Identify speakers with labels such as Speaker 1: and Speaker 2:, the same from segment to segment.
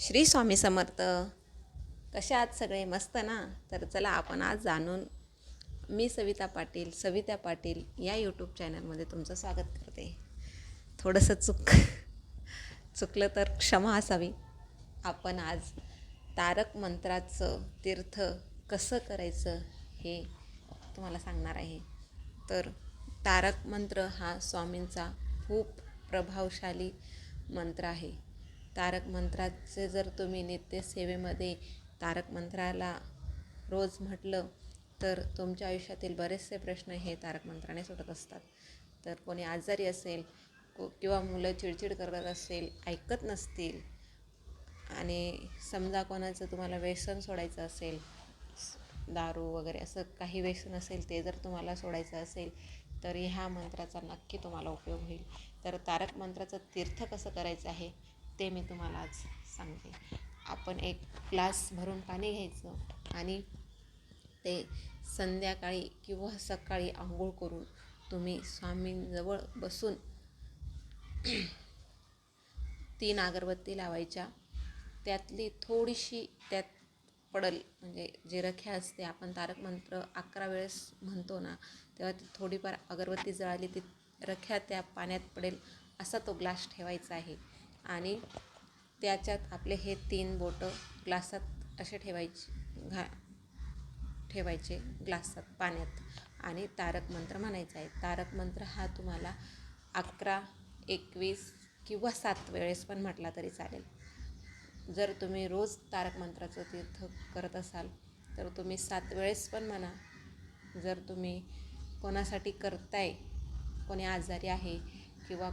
Speaker 1: श्री स्वामी समर्थ. कसे आहात सगळे? मस्त ना? तर चला आपण आज जाणून मी सविता पाटील सविता पाटील या यूट्यूब चॅनलमध्ये तुमचं स्वागत करते. थोडंसं चुक चुकलं तर क्षमा असावी. आपण आज तारक मंत्राचं तीर्थ कसं करायचं हे तुम्हाला सांगणार आहे. तर तारक मंत्र हा स्वामींचा खूप प्रभावशाली मंत्र आहे. तारक मंत्राचे जर तुम्ही नित्यसेवेमध्ये तारक मंत्राला रोज म्हटलं तर तुमच्या आयुष्यातील बरेचसे प्रश्न हे तारक मंत्राने सुटत असतात. तर कोणी आजारी असेल को किंवा मुलं चिडचिड करत असेल ऐकत नसतील आणि समजा कोणाचं तुम्हाला व्यसन सोडायचं असेल दारू वगैरे असं काही व्यसन असेल ते जर तुम्हाला सोडायचं असेल तर ह्या मंत्राचा नक्की तुम्हाला उपयोग होईल. तर तारक मंत्राचं तीर्थ कसं करायचं आहे? ते मी तुम्हाला आज सांगते. आपण एक ग्लास भरून पाणी घ्यायचं आणि ते संध्याकाळी किंवा सकाळी आंघोळ करून तुम्ही स्वामींजवळ बसून तीन अगरबत्ती लावायच्या. त्यातली थोडीशी त्यात पडल म्हणजे जे रख्या असते आपण तारक मंत्र अकरा वेळेस म्हणतो ना तेव्हा ती थोडीफार अगरबत्ती जळाली ती रख्या त्या पाण्यात पडेल असा तो ग्लास ठेवायचा आहे. आणि त्याच्यात आपले हे तीन बोटं ग्लासात असे ठेवायचे घा ठेवायचे ग्लासात पाण्यात. आणि तारक मंत्र म्हणायचा आहे. तारक मंत्र हा तुम्हाला अकरा एकवीस किंवा सात वेळेस पण म्हटला तरी चालेल. जर तुम्ही रोज तारक मंत्राचं तीर्थ करत असाल तर तुम्ही सात वेळेस पण म्हणा. जर तुम्ही कोणासाठी करताय कोणी आजारी आहे किंवा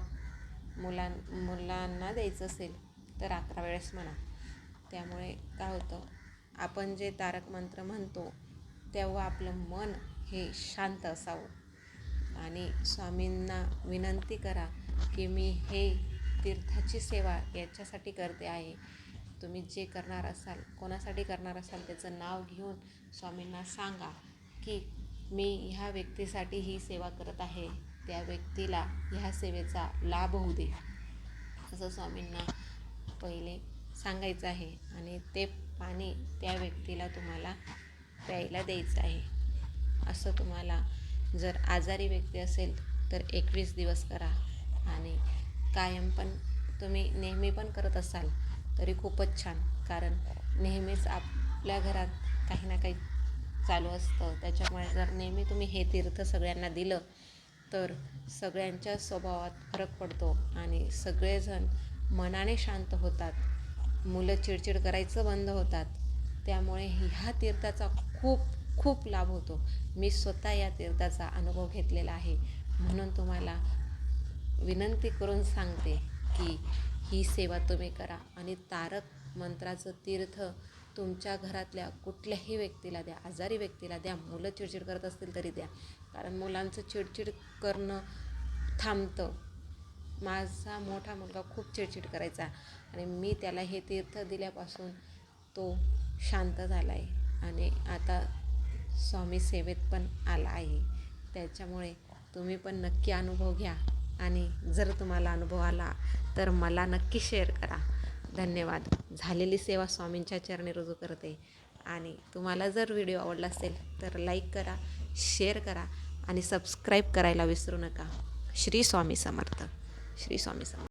Speaker 1: मुलां मुलांना द्यायचं असेल तर अकरा वेळेस म्हणा. त्यामुळे काय होतं आपण जे तारक मंत्र म्हणतो तेव्हा आपलं मन हे शांत असावं. आणि स्वामींना विनंती करा की मी हे तीर्थाची सेवा याच्यासाठी करते आहे. तुम्ही जे करणार असाल कोणासाठी करणार असाल त्याचं नाव घेऊन स्वामींना सांगा की मी ह्या व्यक्तीसाठी ही सेवा करत आहे. त्या व्यक्तीला ह्या सेवेचा लाभ होऊ दे. असं स्वामींना पहिले सांगायचं आहे आणि ते पाणी त्या व्यक्तीला तुम्हाला प्यायला द्यायचं आहे. असं तुम्हाला जर आजारी व्यक्ती असेल तर एकवीस दिवस करा आणि कायम पण तुम्ही नेहमी पण करत असाल तरी खूपच छान. कारण नेहमीच आपल्या घरात काही ना काही चालू असतं. त्याच्यामुळे जर नेहमी तुम्ही हे तीर्थ सगळ्यांना दिलं तर सगळ्यांच्या स्वभावात फरक पडतो आणि सगळेजण मनाने शांत होतात. मुलं चिडचिड करायचं बंद होतात. त्यामुळे ह्या तीर्थाचा खूप खूप लाभ होतो. मी स्वतः या तीर्थाचा अनुभव घेतलेला आहे. म्हणून तुम्हाला विनंती करून सांगते की ही सेवा तुम्ही करा आणि तारक मंत्राचं तीर्थ तुमच्या घरातल्या कुठल्याही व्यक्तीला द्या आजारी व्यक्तीला द्या मुलं चिडचिड करत असतील तरी द्या. कारण मुलांचं चिडचिड करणं थांबतं. माझा मोठा मुलगा खूप चिडचिड करायचा आणि मी त्याला हे तीर्थ दिल्यापासून तो शांत झाला आहे आणि आता स्वामी सेवेत पण आला आहे. त्याच्यामुळे तुम्ही पण नक्की अनुभव घ्या आणि जर तुम्हाला अनुभव आला तर मला नक्की शेअर करा. धन्यवाद. झालेली सेवा स्वामींच्या चरणी रुजू करते. आणि तुम्हाला जर व्हिडिओ आवडला असेल तर लाईक करा शेअर करा आणि सबस्क्राईब करायला विसरू नका. श्री स्वामी समर्थ. श्री स्वामी समर्थ.